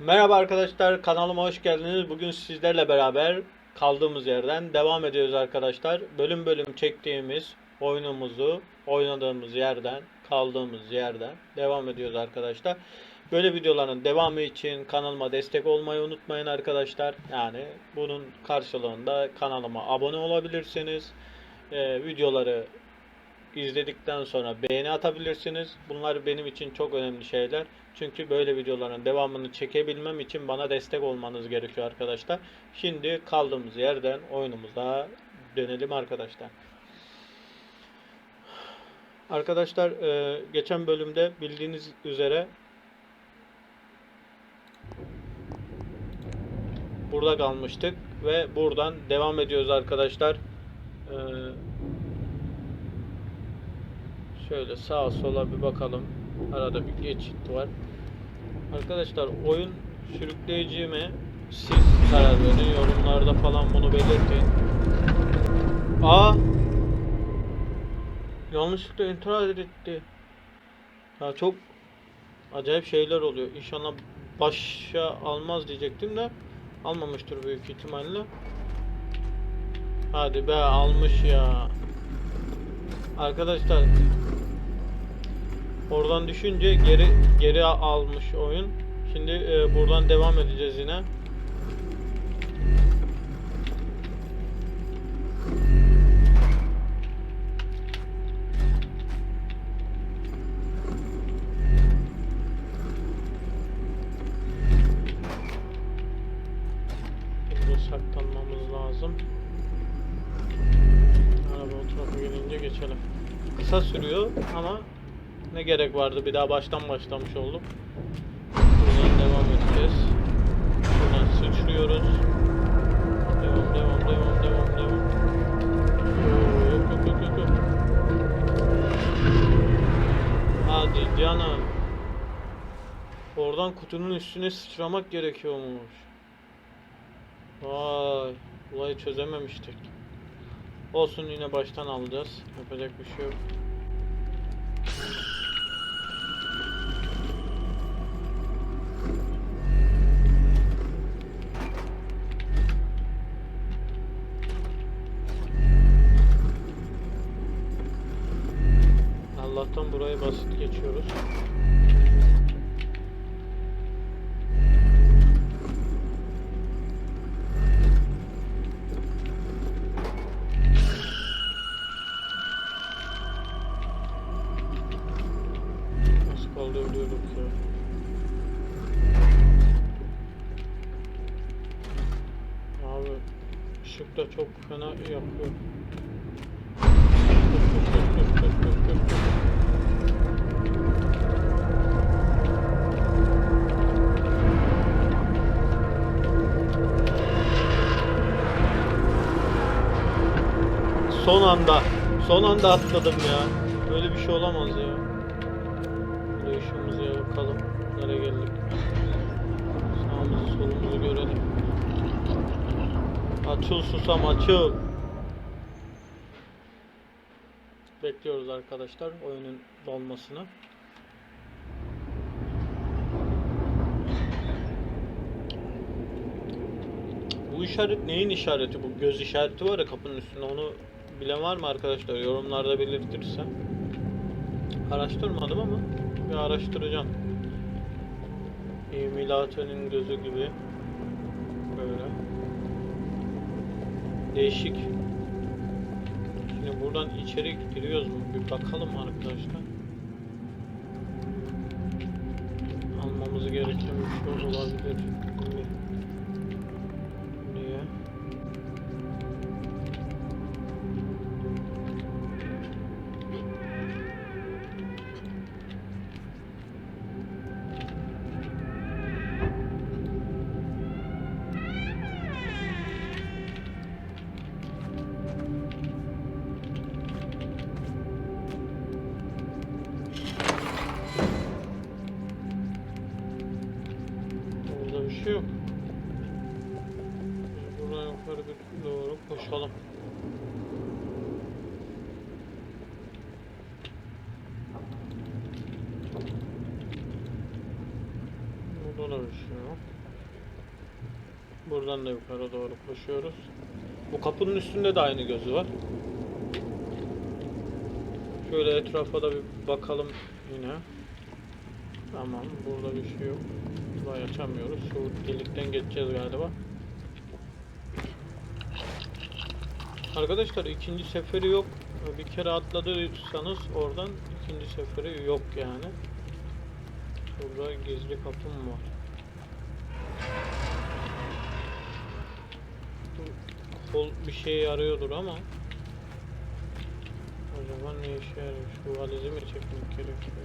Merhaba arkadaşlar kanalıma hoş geldiniz. Bugün sizlerle beraber kaldığımız yerden devam ediyoruz arkadaşlar. Bölüm bölüm çektiğimiz oyunumuzu oynadığımız yerden kaldığımız yerden devam ediyoruz arkadaşlar. Böyle videoların devamı için kanalıma destek olmayı unutmayın arkadaşlar. Yani bunun karşılığında kanalıma abone olabilirsiniz. Ee, videoları izledikten sonra beğeni atabilirsiniz. Bunlar benim için çok önemli şeyler. Çünkü böyle videoların devamını çekebilmem için bana destek olmanız gerekiyor arkadaşlar. Şimdi kaldığımız yerden oyunumuza dönelim arkadaşlar. Arkadaşlar e, geçen bölümde bildiğiniz üzere burada kalmıştık ve buradan devam ediyoruz arkadaşlar. E, Şöyle sağa sola bir bakalım. Arada bir geçit var. Arkadaşlar oyun sürükleyici mi? Siz karar verin. Yorumlarda falan bunu belirtin. Aa! Yanlışlıkla intihar etti. Ya çok acayip şeyler oluyor. İnşallah başa almaz diyecektim de almamıştır büyük ihtimalle. Hadi be almış ya. Arkadaşlar Oradan düşünce geri geri almış oyun. Şimdi e, buradan devam edeceğiz yine. Burada saklanmamız lazım. Araba o tarafa geçelim. Kısa sürüyor ama ne gerek vardı bir daha baştan başlamış olduk. Buradan devam edeceğiz. Buradan sıçrıyoruz. Devam devam devam devam devam. Yok yok yok yok. Hadi canım. Oradan kutunun üstüne sıçramak gerekiyormuş. Vay. Olayı çözememiştik. Olsun yine baştan alacağız. Yapacak bir şey yok. Geçiyoruz. Nasıl kaldı ölüyorduk ya. Işık da çok fena yakıyor. Son anda, son anda atladım ya. Böyle bir şey olamaz ya. Böyle ışığımızı yakalım. Nereye geldik? Sağımızı solumuzu görelim. Açıl susam açıl. Bekliyoruz arkadaşlar oyunun dolmasını. Bu işaret neyin işareti? Bu göz işareti var ya kapının üstünde onu bilen var mı arkadaşlar? Yorumlarda belirtirse. Araştırmadım ama bir araştıracağım. İmilatörün gözü gibi. Böyle. Değişik. Şimdi buradan içeri giriyoruz mu? Bir bakalım arkadaşlar. Almamız gereken bir şey olabilir. Çalışıyor. Buradan da yukarı doğru koşuyoruz. Bu kapının üstünde de aynı gözü var. Şöyle etrafa da bir bakalım yine. Tamam, burada bir şey yok. Burayı açamıyoruz. Şu delikten geçeceğiz galiba. Arkadaşlar ikinci seferi yok. Bir kere atladıysanız oradan ikinci seferi yok yani. Burada gizli kapım var. Bu Kol bir şeye yarıyordur ama acaba ne işe yarıyor? Şu valizi mi çekmek gerekiyor?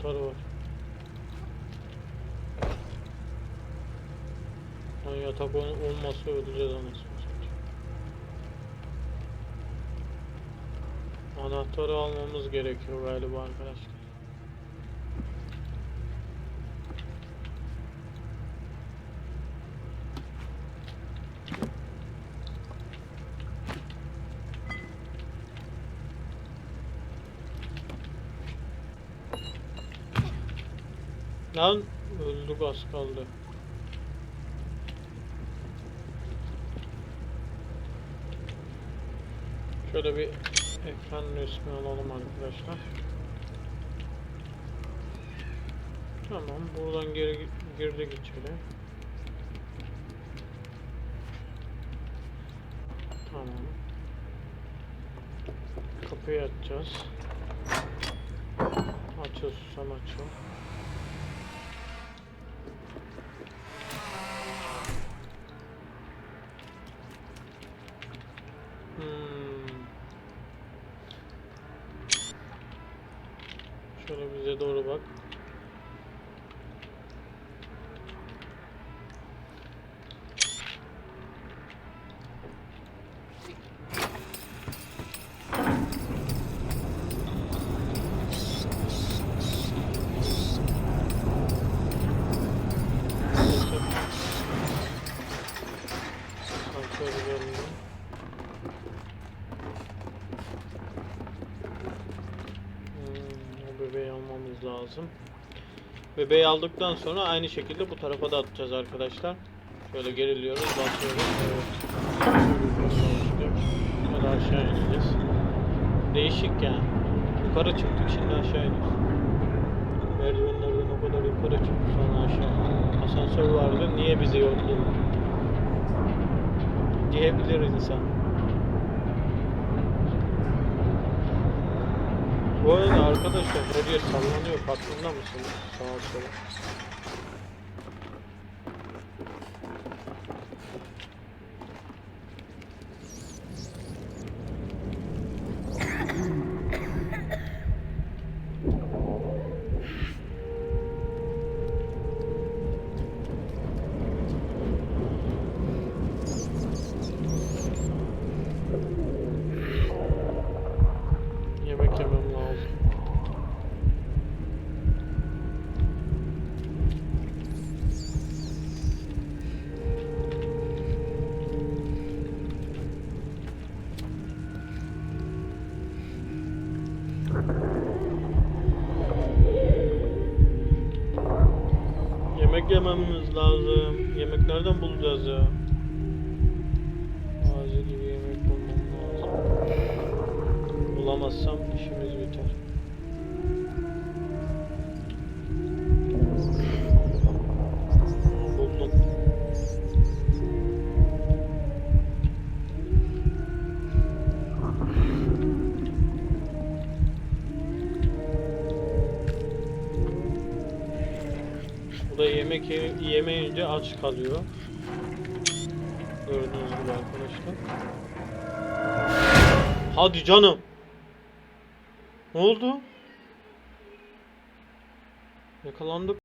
Anahtar var. Lan yatak ol- olmazsa öleceğiz anasını. Anahtarı almamız gerekiyor galiba arkadaşlar. Lan öldük az kaldı. Şöyle bir ekran resmi alalım arkadaşlar. Tamam buradan geri gi- girdik içeri. Tamam. Kapıyı açacağız. Açıl susam açıl. Edelim. Hmm, o bebeği almamız lazım. Bebeği aldıktan sonra aynı şekilde bu tarafa da atacağız arkadaşlar. Şöyle geriliyoruz, basıyoruz. Evet. Şöyle aşağı ineceğiz. Değişik yani. Yukarı çıktık şimdi aşağı iniyoruz. Merdivenlerden o kadar yukarı çıktık sonra aşağı. Asansör vardı. Niye bizi yordu? Diyebilir insan. Bu arada arkadaşlar yer sallanıyor farkında mısınız? Sağa sola. Yememiz lazım. Yemek nereden bulacağız ya? Acil gibi yemek bulmam lazım. Bulamazsam işimiz biter. Da yemek ye- yemeyince aç kalıyor. Gördüğünüz gibi arkadaşlar. Hadi canım. Ne oldu? Yakalandık.